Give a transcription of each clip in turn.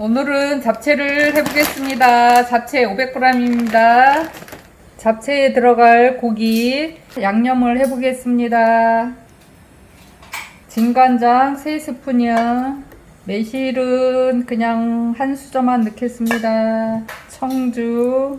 오늘은 잡채를 해보겠습니다. 잡채 500g입니다. 잡채에 들어갈 고기 양념을 해보겠습니다. 진간장 3스푼이요. 매실은 그냥 한 수저만 넣겠습니다. 청주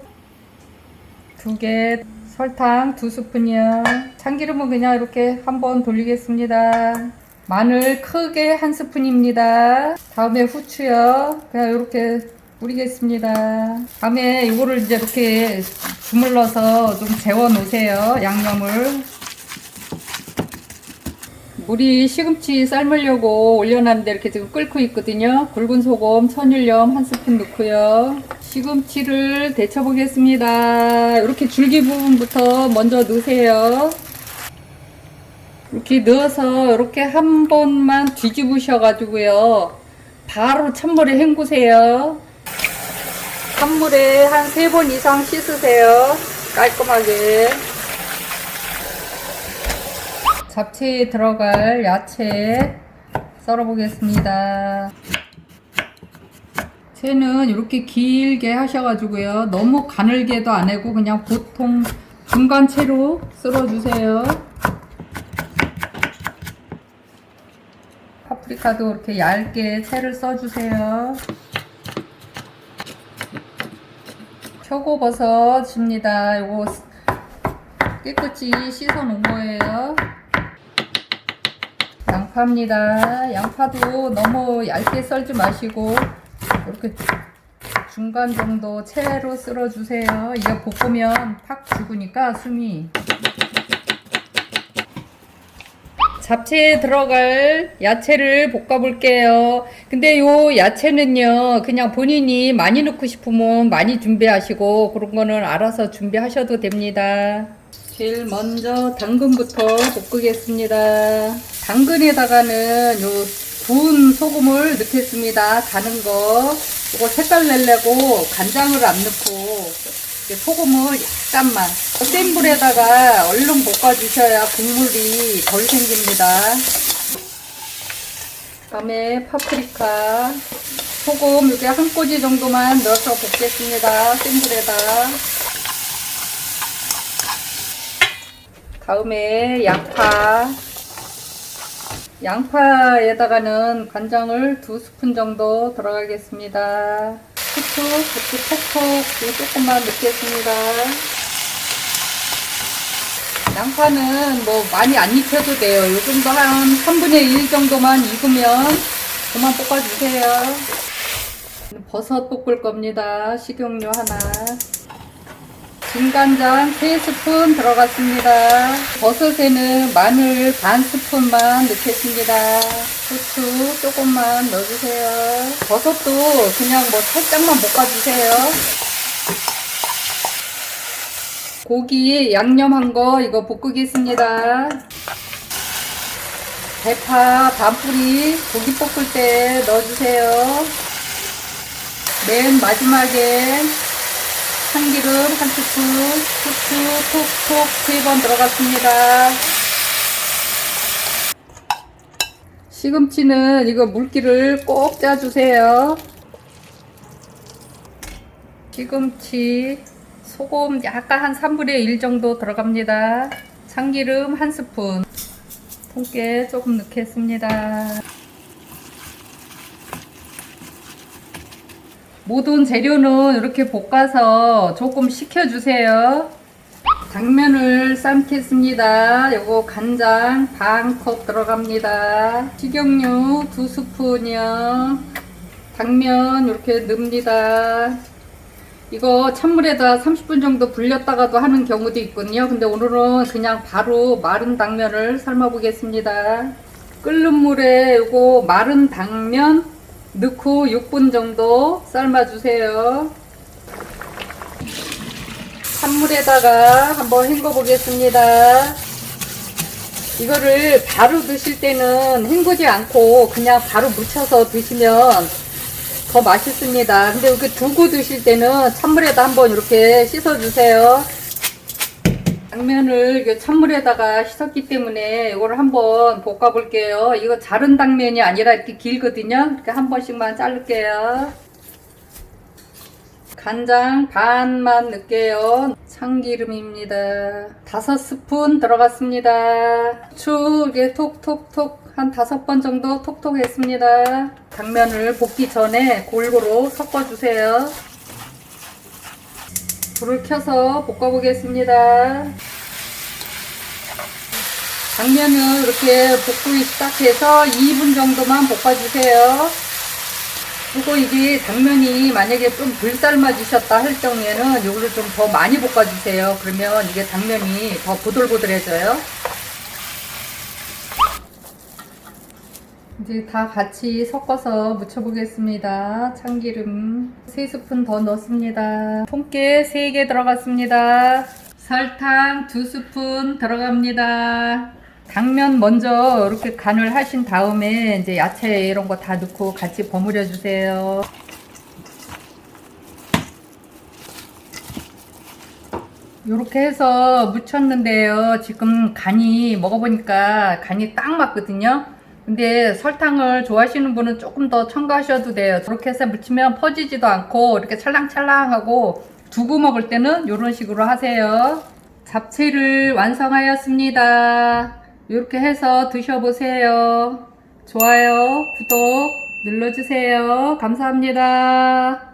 2개, 설탕 2스푼이요. 참기름은 그냥 이렇게 한번 돌리겠습니다. 마늘 크게 한 스푼입니다. 다음에 후추요. 그냥 이렇게 뿌리겠습니다. 다음에 이거를 이제 이렇게 주물러서 좀 재워 놓으세요. 양념을. 물이 시금치 삶으려고 올려놨는데 이렇게 지금 끓고 있거든요. 굵은 소금, 천일염 한 스푼 넣고요. 시금치를 데쳐 보겠습니다. 이렇게 줄기 부분부터 먼저 넣으세요. 이렇게 넣어서 이렇게 한 번만 뒤집으셔 가지고요. 바로 찬물에 헹구세요. 찬물에 한 세 번 이상 씻으세요. 깔끔하게. 잡채에 들어갈 야채 썰어 보겠습니다. 채는 이렇게 길게 하셔 가지고요. 너무 가늘게도 안 하고 그냥 보통 중간 채로 썰어 주세요. 파프리카도 이렇게 얇게 채를 써주세요. 표고버섯입니다. 이거 깨끗이 씻어 놓은 거예요. 양파입니다. 양파도 너무 얇게 썰지 마시고 이렇게 중간 정도 채로 썰어 주세요. 이게 볶으면 팍 죽으니까 숨이 잡채에 들어갈 야채를 볶아 볼게요. 근데 요 야채는요, 그냥 본인이 많이 넣고 싶으면 많이 준비하시고, 그런 거는 알아서 준비하셔도 됩니다. 제일 먼저 당근부터 볶겠습니다. 당근에다가는 요 구운 소금을 넣겠습니다. 가는 거. 이거 색깔 내려고 간장을 안 넣고, 소금을 약간만 센 불에다가 얼른 볶아주셔야 국물이 덜 생깁니다. 다음에 파프리카 소금 이게 한 꼬지 정도만 넣어서 볶겠습니다. 센 불에다. 다음에 양파 양파에다가는 간장을 두 스푼 정도 들어가겠습니다. 후추 톡톡 이거 조금만 넣겠습니다. 양파는 뭐 많이 안 익혀도 돼요. 요 정도 한 3분의 1 정도만 익으면 그만 볶아주세요. 버섯 볶을 겁니다. 식용유 하나. 진간장 3스푼 들어갔습니다. 버섯에는 마늘 반 스푼만 넣겠습니다. 후추 조금만 넣어주세요. 버섯도 그냥 뭐 살짝만 볶아주세요. 고기 양념한 거 이거 볶으겠습니다. 대파 반뿌리 고기 볶을 때 넣어주세요. 맨 마지막에 참기름 한 스푼, 후추 톡톡 세 번 들어갔습니다. 시금치는 이거 물기를 꼭 짜주세요. 시금치, 소금 약간 한 3분의 1 정도 들어갑니다. 참기름 한 스푼, 통깨 조금 넣겠습니다. 모든 재료는 이렇게 볶아서 조금 식혀주세요. 당면을 삶겠습니다. 요거 간장 반 컵 들어갑니다. 식용유 두 스푼이요. 당면 이렇게 넣습니다. 이거 찬물에다 30분 정도 불렸다가도 하는 경우도 있거든요. 근데 오늘은 그냥 바로 마른 당면을 삶아 보겠습니다. 끓는 물에 요거 마른 당면 넣고 6분 정도 삶아 주세요. 찬물에다가 한번 헹궈 보겠습니다. 이거를 바로 드실 때는 헹구지 않고 그냥 바로 묻혀서 드시면 더 맛있습니다. 근데 이렇게 두고 드실 때는 찬물에다 한번 이렇게 씻어 주세요. 당면을 찬물에다가 씻었기 때문에 이걸 한번 볶아 볼게요. 이거 자른 당면이 아니라 이렇게 길거든요. 이렇게 한 번씩만 자를게요. 간장 반만 넣을게요. 참기름입니다. 다섯 스푼 들어갔습니다. 추 이게 톡톡톡 한 다섯 번 정도 톡톡 했습니다. 당면을 볶기 전에 골고루 섞어주세요. 불을 켜서 볶아보겠습니다. 당면을 이렇게 볶기 시작해서 2분 정도만 볶아주세요. 그리고 이게 당면이 만약에 좀 덜 삶아지셨다 할 경우에는 이거를 좀더 많이 볶아주세요. 그러면 이게 당면이 더 보들보들해져요. 이제 다 같이 섞어서 무쳐보겠습니다. 참기름 3스푼 더 넣습니다. 통깨 3개 들어갔습니다. 설탕 2스푼 들어갑니다. 당면 먼저 이렇게 간을 하신 다음에 이제 야채 이런 거 다 넣고 같이 버무려 주세요. 이렇게 해서 무쳤는데요. 지금 간이 먹어보니까 간이 딱 맞거든요. 근데 설탕을 좋아하시는 분은 조금 더 첨가하셔도 돼요. 저렇게 해서 무치면 퍼지지도 않고 이렇게 찰랑찰랑하고 두고 먹을 때는 이런 식으로 하세요. 잡채를 완성하였습니다. 이렇게 해서 드셔보세요. 좋아요, 구독 눌러주세요. 감사합니다.